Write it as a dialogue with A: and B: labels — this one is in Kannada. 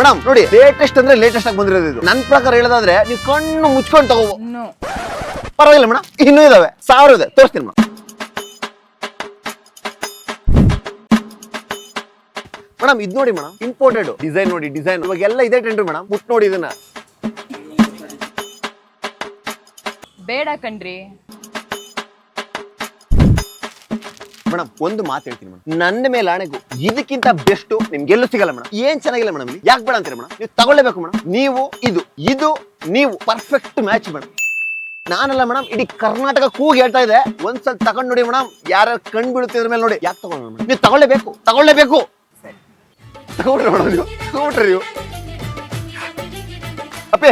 A: ಮೇಡಮ್ ನೋಡಿ ಲೇಟೆಸ್ಟ್ ಅಂದ್ರೆ ಲೇಟೆಸ್ಟ್ ಆಗಿ ಬಂದಿರೋದು ಇದು. ನನ್ನ ಪ್ರಕಾರ ಹೇಳೋದಾದ್ರೆ ನೀವು ಕಣ್ಣು ಮುಚ್ಕೊಂಡು
B: ಇನ್ನು.
A: ಪರವಾಗಿಲ್ಲ ಮೇಡಮ್ ಇನ್ನೂ ಇದಾವೆ. ಸಾವಿರ ಇದೆ ತೋರಿಸ್ತೀನಿ ಮೇಡಮ್ ಮೇಡಮ್ ಇದು ನೋಡಿ ಮೇಡಮ್ ಇಂಪೋರ್ಟೆಡ್ ಡಿಸೈನ್ ನೋಡಿ ಡಿಸೈನ್. ಇವಾಗ ಎಲ್ಲ ಇದೆ ಟ್ರೆಂಡ್ ಮೇಡಮ್ ಮುಟ್ ನೋಡಿ ಇದನ್ನ.
B: ಬೇಡ ಕಣ್ರಿ.
A: ಮೇಡಮ್ ಒಂದು ಮಾತು ಹೇಳ್ತೀನಿ ಮೇಡಮ್ ನನ್ನ ಮೇಲೆ ಆಣೆಗೂ ಇದಕ್ಕಿಂತ ಬೆಸ್ಟ್ ನಿಮ್ಗೆಲ್ಲೂ ಸಿಗಲ್ಲ ಮೇಡಮ್ ಏನ್ ಚೆನ್ನಾಗಿಲ್ಲ ಮೇಡಮ್ ಯಾಕೆ ಬೇಡ ಅಂತೀರಿ ಮೇಡಮ್ ನೀವು ತಗೊಳ್ಳೇಬೇಕು ಮೇಡಮ್ ನೀವು ಇದು ಇದು, ನೀವು ಪರ್ಫೆಕ್ಟ್ ಮ್ಯಾಚ್ ಮೇಡಮ್ ನಾನಲ್ಲ ಮೇಡಮ್ ಇಡೀ ಕರ್ನಾಟಕ ಕೂಗಿ ಹೇಳ್ತಾ ಇದೆ ಒಂದ್ಸಲ ತಗೊಂಡ್ ನೋಡಿ ಮೇಡಮ್ ಯಾರು ಕಣ್ ಬೀಳುತ್ತಿದ್ರ ಮೇಲೆ ನೋಡಿ. ಯಾಕೆ ತಗೊಂಡ್ ಮೇಡಮ್ ನೀವು ತಗೊಳ್ಳೇಬೇಕು ತಗೊಳ್ಳೇಬೇಕು. ತಗೊಂಡ್ರಿ ಮೇಡಮ್ ನೀವು ತಗೊಂಡ್ರಿ ನೀವು. ಅಪ್ಪೆ